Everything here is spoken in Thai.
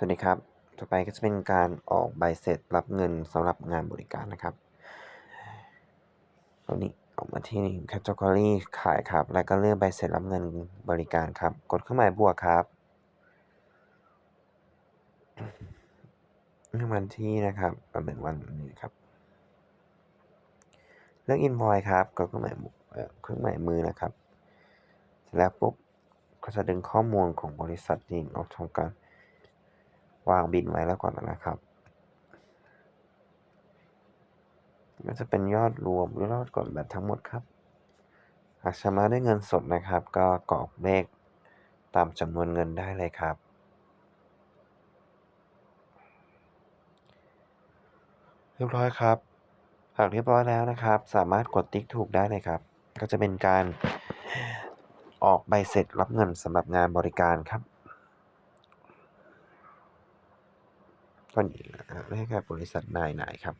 สวัสดีครับ ต่อไปก็จะเป็นการออกใบเสร็จรับเงินสำหรับงานบริการนะครับตอนนี้ออกมาที่ category ขายครับ แล้วก็เลือกใบเสร็จรับเงินบริการครับ กดเครื่องหมายบวกครับเลือกวันที่นะครับก็เป็นวันนี้ครับ เลือก invoice ครับ กดเครื่องหมายเครื่องหมายมือนะครับ เสร็จแล้วปุ๊บก็จะดึงข้อมูลของบริษัทนี้ออกทำการ วางบินไว้แล้วก่อนนะครับ ก็จะเป็นยอดรวมหรือยอดกดแบบทั้งหมดครับ หากชำระด้วยเงินสดนะครับ ก็กรอกเลขตามจำนวนเงินได้เลยครับเรียบร้อยครับ หากเรียบร้อยแล้วนะครับ สามารถกดติ๊กถูกได้เลยครับ ก็จะเป็นการออกใบเสร็จรับเงินสำหรับงานบริการครับ ก็นี่นะฮะให้กับบริษัทนายนายครับ